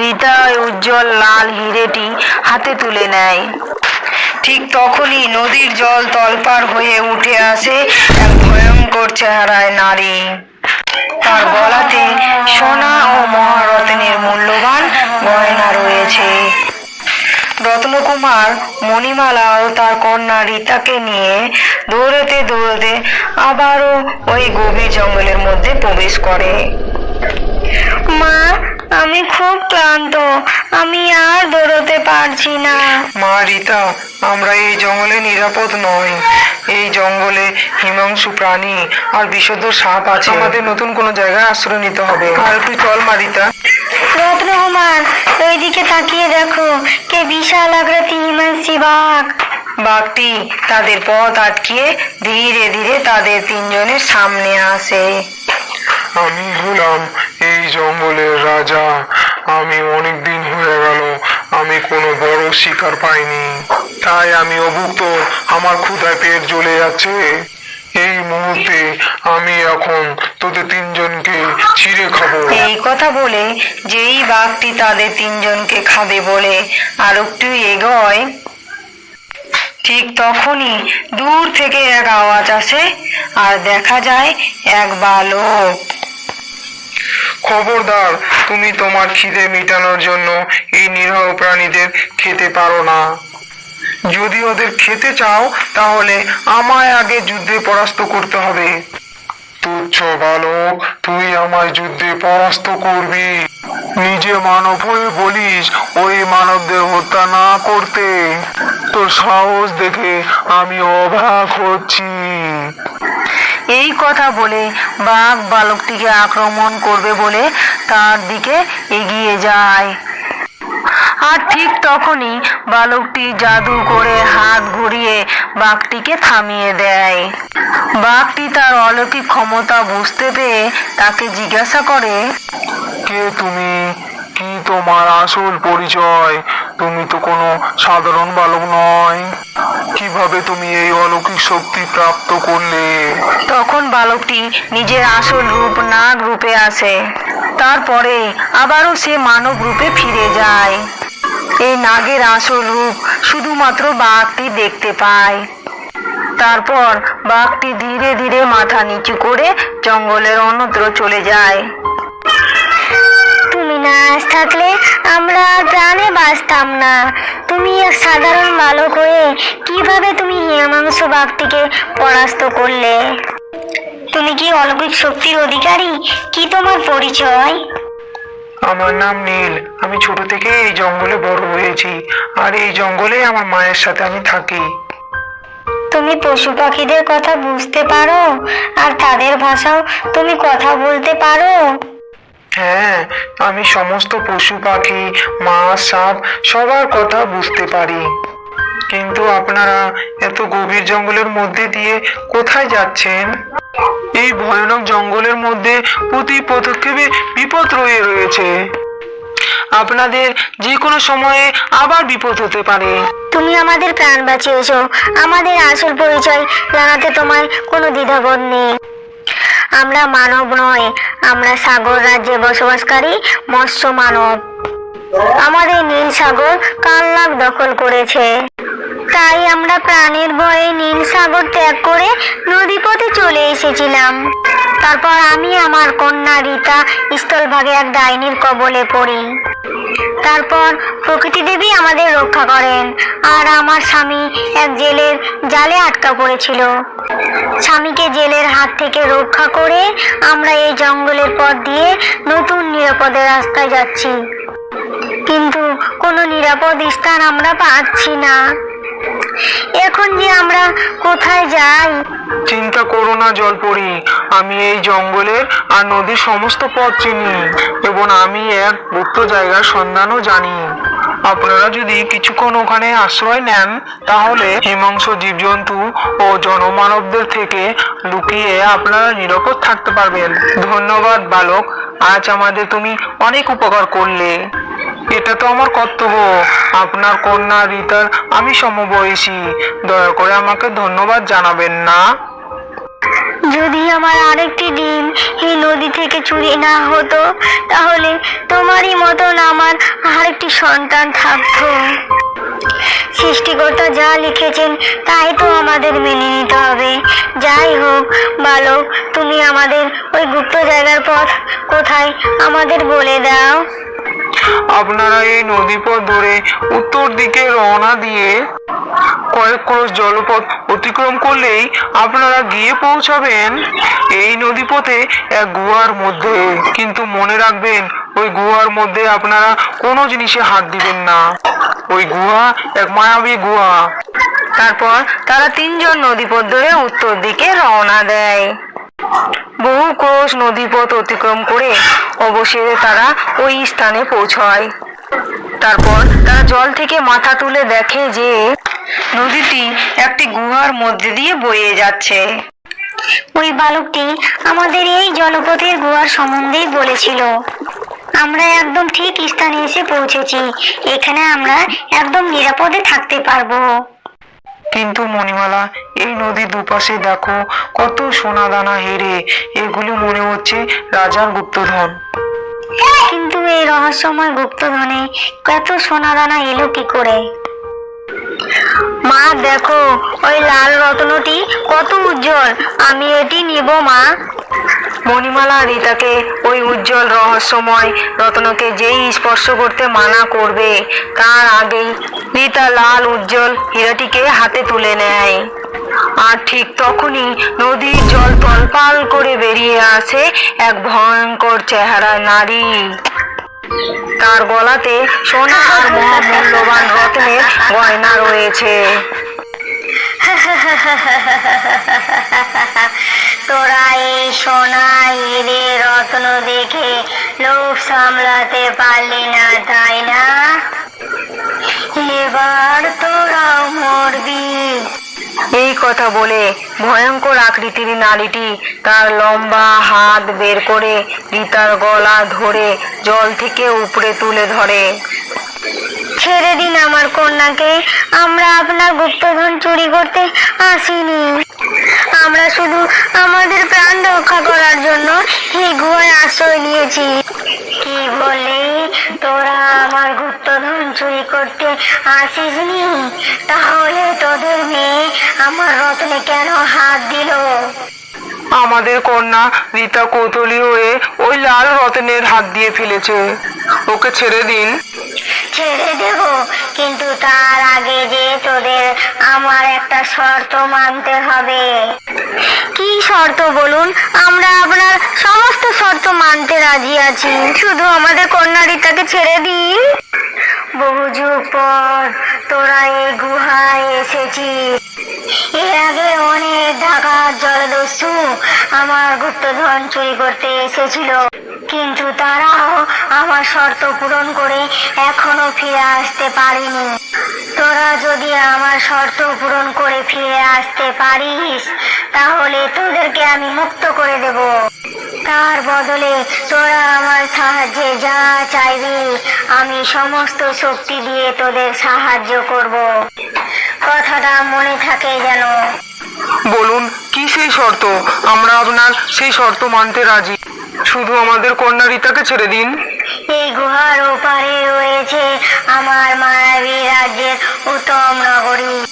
রীতা ওই উজ্জ্বল লাল হিরেটি হাতে তুলে নেয়। ঠিক তখনই নদীর জল তলপার হয়ে উঠে আসে এক ভয়ঙ্কর চেহারায় নারী। তার গলাতে সোনা ও মহারত্নের মূল্যবান গয়না রয়েছে। রত্নকুমার, মণিমালা ও তার কন্যা রীতাকে নিয়ে দৌড়তে দৌড়তে আবারও ওই গভীর জঙ্গলের মধ্যে প্রবেশ করে। মা আমি খুব ক্লান্ত। আমি আর দৌড়তে পারছি না। মা রীতা আমরা এই জঙ্গলে নিরাপদ নয় এই জঙ্গলে হিমাংশু প্রাণী আর বিষধ সাপ আছে। আমাদের নতুন কোনো জায়গায় আশ্রয় নিতে হবে। আর একটু চল মা রীতা। রত্নকুমার ওইদিকে তাকিয়ে দেখো কে বিশাল আকৃতি হিমাংসী বাঘ। বাঘটি তাদের পথ আটকিয়ে ধীরে ধীরে তাদের তিনজনের সামনে আসে। আমি হলাম জঙ্গলের রাজা। আমি অনেক দিন হয়ে গেল, আমি কোনো বড় শিকার পাইনি। তাই আমি অভুক্ত, আমার ক্ষুধায় পেট জ্বলে যাচ্ছে। এই মুহূর্তে আমি এখন তোদের তিনজনকে ছিঁড়ে খাব। এই কথা বলে যেই বাঘটি তাদের তিনজনকে খাবে বলে আর একটু এগোয়, ঠিক তখনই দূর থেকে এক আওয়াজ আসে, আর দেখা যায় এক বালক। খবরদার, তুমি তোমার খিদে মেটানোর জন্য এই নিরহ প্রাণীদের খেতে পারো না। যদি ওদের খেতে চাও, তাহলে আমায় আগে যুদ্ধে পরাস্ত করতে হবে। তুচ্ছ বালক, তুই আমায় যুদ্ধে পরাস্ত করবি। নিজে মানব হয়ে বলিস, ওই মানবদের হত্যা না করতে। তোর সাহস দেখে আমি অবাক হচ্ছি। এই কথা বলে বাঘ বালকটিকে আক্রমণ করবে বলে তার দিকে এগিয়ে যায়। আর ঠিক তখনই বালকটি জাদু করে হাত ঘুরিয়ে বাঘটিকে থামিয়ে দেয়। বাঘটি তার অলৌকিক ক্ষমতা বুঝতে পেয়ে তাকে জিজ্ঞাসা করে, কে তুমি? কি তোমার আসল পরিচয়? তুমি তো কোনো সাধারণ বালক নয়। কীভাবে তুমি এই অলৌকিক শক্তি প্রাপ্ত করলে? তখন বালকটি নিজের আসল রূপ নাগ রূপে আসে। তারপরে আবারও সে মানব রূপে ফিরে যায়। এই নাগের আসল রূপ শুধুমাত্র বাঘটি দেখতে পায়। তারপর বাঘটি ধীরে ধীরে মাথা নিচু করে জঙ্গলের অন্যত্র চলে যায়। তুমি না আজ থাকলে আমরা প্রাণে বাঁচতাম না। তুমি এক সাধারণ বালক হয়ে কীভাবে তুমি হিমাংশ বাঘটিকে পরাস্ত করলে? তুমি কি অলৌকিক শক্তির অধিকারী? কি তোমার পরিচয়? আমার নাম নীল। আমি ছোট থেকে এই জঙ্গলে বড় হয়েছি। আর এই জঙ্গলে আমার মায়ের সাথে আমি থাকি। তুমি পশু পাখিদের কথা বুঝতে পারো? আর তাদের ভাষাও তুমি কথা বলতে পারো? হ্যাঁ আমি সমস্ত পশু পাখি মাছ সাপ, সবার কথা বুঝতে পারি। কিন্তু আপনারা এত গভীর জঙ্গলের মধ্যে দিয়ে কোথায় যাচ্ছেন? এই ভয়ানক জঙ্গলের মধ্যে প্রতি পদক্ষেপে বিপদ রয়ে রয়েছে। আপনাদের যে কোনো সময়ে আবার বিপদ হতে পারে। তুমি আমাদের প্রাণ বাঁচিয়েছো। আমাদের আসল পরিচয় জানাতে তোমার কোনো দ্বিধাবোধ নেই। আমরা মানব নয় আমরা সাগর রাজ্যে বসবাসকারী মৎস্য মানব। আমাদের নীল সাগর কাল্লাক দখল করেছে। তাই আমরা প্রাণের ভয়ে নীল সাগর ত্যাগ করে নদীপথে চলে এসেছিলাম। তারপর আমি আমার কন্যা রীতা স্থলভাগে এক ডাইনির কবলে পড়ি। তারপর প্রকৃতি দেবী আমাদের রক্ষা করেন। আর আমার স্বামী এক জেলের জালে আটকা পড়েছিল। স্বামীকে জেলের হাত থেকে রক্ষা করে আমরা এই জঙ্গলের পথ দিয়ে নতুন নিরাপদে রাস্তায় যাচ্ছি। কিন্তু কোনো নিরাপদ স্থান আমরা পাচ্ছি না। এখন যে আমরা কোথায় যাই? চিন্তা করো না, জলপরি। আমি এই জঙ্গলের আর নদীর সমস্ত পথ চিনি এবং আমি এক গুপ্ত জায়গার সন্ধানও জানি। আপনারা যদি কিছুক্ষণ ওখানে আশ্রয় নেন, তাহলে হিমাংশ জীবজন্তু ও জনমানবদের থেকে লুকিয়ে আপনারা নিরাপদ থাকতে পারবেন। ধন্যবাদ, বালক। আজ আমাদের তুমি অনেক উপকার করলে। এটা তো আমার কর্তব্য। আপনার কন্যা রিতার আমি সমবয়সী। দয়া করে আমাকে ধন্যবাদ জানাবেন না। যদি আমার আরেকটি ডিম এই নদী থেকে চুরি না হতো, তাহলে তোমারই মতন আমার আরেকটি সন্তান থাকতো। সৃষ্টিকর্তা যা লিখেছেন, তাই তো আমাদের মেনে নিতে হবে। যাই হোক, বালক, তুমি আমাদের ওই গুপ্ত জায়গার পথ কোথায় আমাদের বলে দাও। আপনারা এই নদীপথ ধরে উত্তর দিকে রওনা দিয়ে কয়েক ক্রোশ জলপথ অতিক্রম করলেই আপনারা গিয়ে পৌঁছাবেন। এই নদীপথে এক গুহার মধ্যে। কিন্তু মনে রাখবেন, ওই গুহার মধ্যে আপনারা কোনো জিনিসে হাত দিবেন না। ওই গুহা এক মায়াবী গুহা। তারপর তারা তিনজন নদীপথ ধরে উত্তর দিকে রওনা দেয়। বহু ক্রোশ নদীপথ অতিক্রম করে অবশেষে তারা ওই স্থানে পৌঁছায়। তারপর তারা জল থেকে মাথা তুলে দেখে যে নদীটি একটি গুহার মধ্যে দিয়ে বয়ে যাচ্ছে। ওই বালকটি আমাদের এই জলপথের গুহার সম্বন্ধেই বলেছিল। আমরা একদম ঠিক স্থানে এসে পৌঁছেছি। এখানে আমরা একদম নিরাপদে থাকতে পারব। কিন্তু মণিমালা, এই নদীর দুপাশে দেখো কত সোনা দানা হেরে। এগুলো মনে হচ্ছে রাজার গুপ্তধন। কিন্তু এই রহস্যময় গুপ্তধনে কত সোনা দানা এলো কি করে? মা, দেখো, ওই লাল রত্নটি কত উজ্জ্বল। আমি এটি নিব, মা। মণিমালা রীতাকে ওই উজ্জ্বল রহস্যময় রত্নকে যেই স্পর্শ করতে মানা করবে, তার আগেই রীতা লাল উজ্জ্বল হীরাটিকে হাতে তুলে নেয়। আর ঠিক তখনই নদীর জল তলপাল করে বেরিয়ে আসে এক ভয়ঙ্কর চেহারা নারী। তার গলাতে সোনা আর মহামূল্যবান রত্নের গয়না রয়েছে। তোরা এই সোনা হিরে রত্ন দেখে, লোভ সামলাতে পারলি না, তাই না? এবার তোরাও মরবি। এই কথা বলে ভয়ঙ্কর আকৃতির নারীটি তার লম্বা হাত বের করে রীতার গলা ধরে জল থেকে উপরে তুলে ধরে। ছেড়ে দিন আমার কন্যাকে। আমরা আপনার গুপ্তধন চুরি করতে আসিনি। আমরা শুধু আমাদের প্রাণ রক্ষা করার জন্য এই গুহায় আশ্রয় নিয়েছি। কি বলে? তোরা আমার গুপ্তধন চুরি করতে আসিসনি? তাহলে তোদের মেয়ে আমার রত্নে কেন হাত দিল? আমাদের কন্যা রীতা কৌতূহলী হয়ে ওই লাল রতনের হাত দিয়ে ফেলেছে। ওকে ছেড়ে দিন। ছেড়ে দেব কিন্তু তার আগে যে তোদের আমার একটা শর্ত মানতে হবে। কি শর্ত বলুন? আমরা আপনার সমস্ত শর্ত মানতে রাজি আছি। শুধু আমাদের কন্যা রীতাকে ছেড়ে দিন। বহু যুগ পর তোরা এই গুহায় এসেছিস। এর আগে অনেক জলদস্যু আমার গুপ্তধন চুরি করতে এসেছিল। কিন্তু তারাও আমার শর্ত পূরণ করে এখনও ফিরে আসতে পারেনি। তোরা যদি আমার শর্ত পূরণ করে ফিরে আসতে পারিস, তাহলে তোদেরকে আমি মুক্ত করে দেব। তার বদলে তোরা আমার সাহায্যে যা চাইবি, আমি সমস্ত শক্তি দিয়ে তোদের সাহায্য করব। কথাটা মনে থাকে যেন। বলুন, কি সেই শর্ত? আমরা আপনার সেই শর্ত মানতে রাজি। শুধু আমাদের কন্যা রীতাকে ছেড়ে দিন। এই গুহার ওপারে রয়েছে আমার মায়াবী রাজ্যের উত্তম নগরী।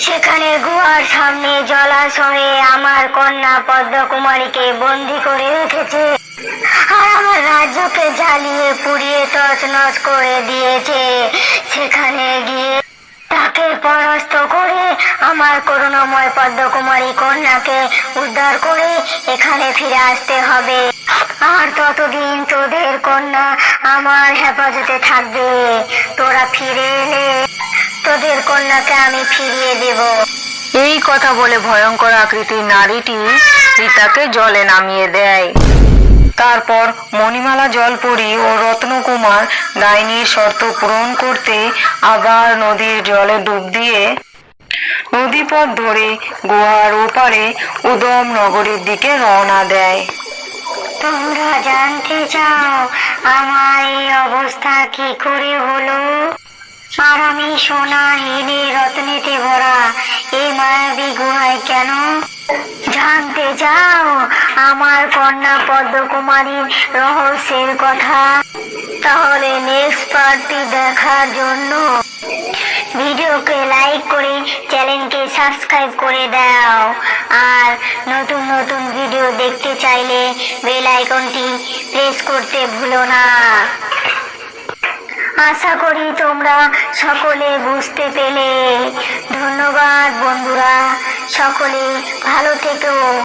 সেখানে গুহার সামনে জলাশয়ে আমার কন্যা পদ্মকুমারীকে বন্দি করে রেখেছে। আর আমার রাজ্যকে জ্বালিয়ে পুড়িয়ে তছনছ করে দিয়েছে। সেখানে গিয়ে তাকে পরাস্ত করে আমার করুণাময় পদ্মকুমারী কন্যাকে উদ্ধার করে এখানে ফিরে আসতে হবে। আর ততদিন তোদের কন্যা আমার হেফাজতে থাকবে। তোরা ফিরে এলে তোদের কন্যাকে আমি ফিরিয়ে দেব। এই কথা বলে ভয়ঙ্কর আকৃতির নারীটি রীতাকে জলে নামিয়ে দেয়। তারপর মণিমালা জলপরি ও রত্নকুমার ডাইনির শর্ত পূরণ করতে আবার নদীর জলে ডুব দিয়ে নদীপথ ধরে গুহার ওপারে উদম নগরীর দিকে রওনা দেয়। তোমরা জানতে চাও আমার এই অবস্থা কি করে হলো? আর আমি সোনা হিরে রত্নেতে ভরা এই মায়াবী গুহায় কেন? জানতে চাও, আমার কন্যা পদ্মকুমারীর রহস্যের কথা? তাহলে নেক্সট দেখার জন্য ভিডিওকে লাইক করে চ্যানেলকে সাবস্ক্রাইব করে দাও। আর নতুন নতুন ভিডিও দেখতে চাইলে বেল আইকনটি প্রেস করতে ভুলো না। আশা করি তোমরা সকলে বুঝতে পেলে। ধন্যবাদ বন্ধুরা সকলে ভালো থেকো।